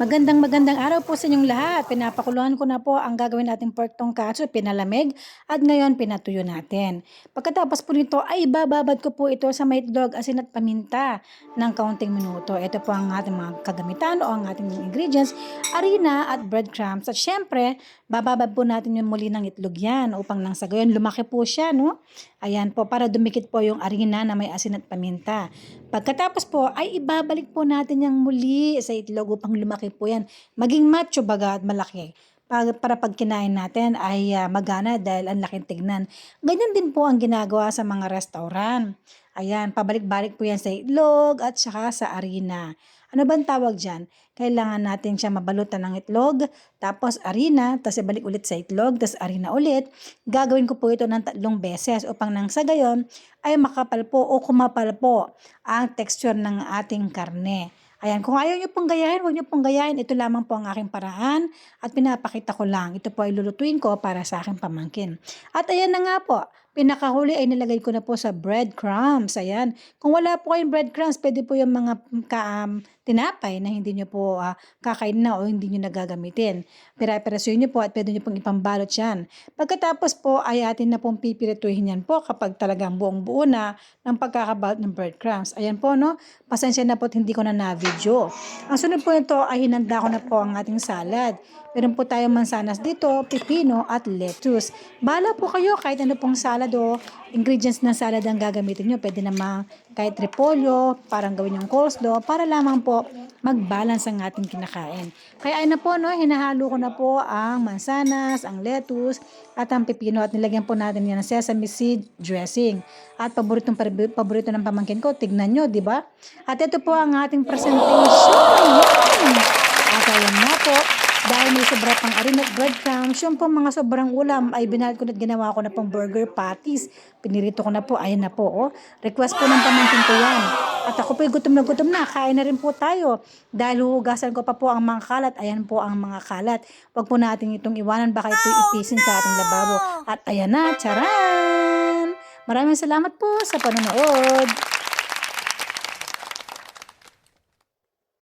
Magandang magandang araw po sa inyong lahat. Pinapakuluan ko na po ang gagawin nating pork tonkatsu, pinalamig at ngayon pinatuyo natin. Pagkatapos po nito ay bababad ko po ito sa may itlog, asin at paminta ng kaunting minuto. Ito po ang ating mga kagamitan o ang ating ingredients, harina at breadcrumbs. At syempre, bababad po natin yung muli ng itlog yan upang nang sa gayon lumaki po siya, no? Ayan po, para dumikit po yung harina na may asin at paminta. Pagkatapos po ay ibabalik po natin yung muli sa itlog upang lumaki po yan. Maging macho baga at malaki. Para, para pag natin ay ah, magana dahil ang laking tignan. Ganyan din po ang ginagawa sa mga restaurant. Ayan, pabalik-balik po yan sa itlog at saka sa harina. Ano bang tawag dyan? Kailangan natin siya mabalutan ng itlog, tapos harina, tapos ibalik ulit sa itlog, tapos harina ulit. Gagawin ko po ito ng tatlong beses upang nang sa gayon ay makapal po o kumapal po ang texture ng ating karne. Ayan, kung ayaw nyo pong gayahin, huwag nyo pong gayahin. Ito lamang po ang aking paraan at pinapakita ko lang. Ito po ay lulutuin ko para sa aking pamangkin. At ayan na nga po, pinakahuli ay nilagay ko na po sa breadcrumbs. Ayan, kung wala po kayong breadcrumbs, pwede po yung mga ka, um, tinapay na hindi nyo po ah, kakain na o hindi nyo nagagamitin. Pira-pirasoy nyo po at pwede nyo pong ipambalot yan. Pagkatapos po ay atin na pong pipirituhin yan po kapag talagang buong buo na ng pagkakabalot ng breadcrumbs. Ayan po no, pasensya na po at hindi ko na na-video. Ang sunod po nito ay hinanda ko na po ang ating salad. Meron po tayong mansanas dito, pipino at lettuce. Bala po kayo kahit ano pong salad o ingredients ng salad ang gagamitin nyo. Pwede namang kahit repolyo, parang gawin yung coleslaw, para lamang po mag-balance ang ating kinakain. Kaya ayun na po, no, hinahalo ko na po ang mansanas, ang lettuce, at ang pipino at nilagyan po natin yan ng sesame seed dressing. At paboritong paborito ng pamangkin ko, tignan nyo, di ba? At ito po ang ating presentation. At ayan na po, dahil may sobra pang arin at breadcrumbs, yung pong mga sobrang ulam ay binalot ko na ginawa ko na pong burger patties. Pinirito ko na po, ayan na po, oh. Request po ng pamangkin ko yan. At ako po gutom na gutom na, kain na rin po tayo. Dahil huhugasan ko pa po ang mga kalat, ayan po ang mga kalat. Huwag po natin itong iwanan, baka ito ipisin sa ating lababo. At ayan na, charan! Maraming salamat po sa panonood.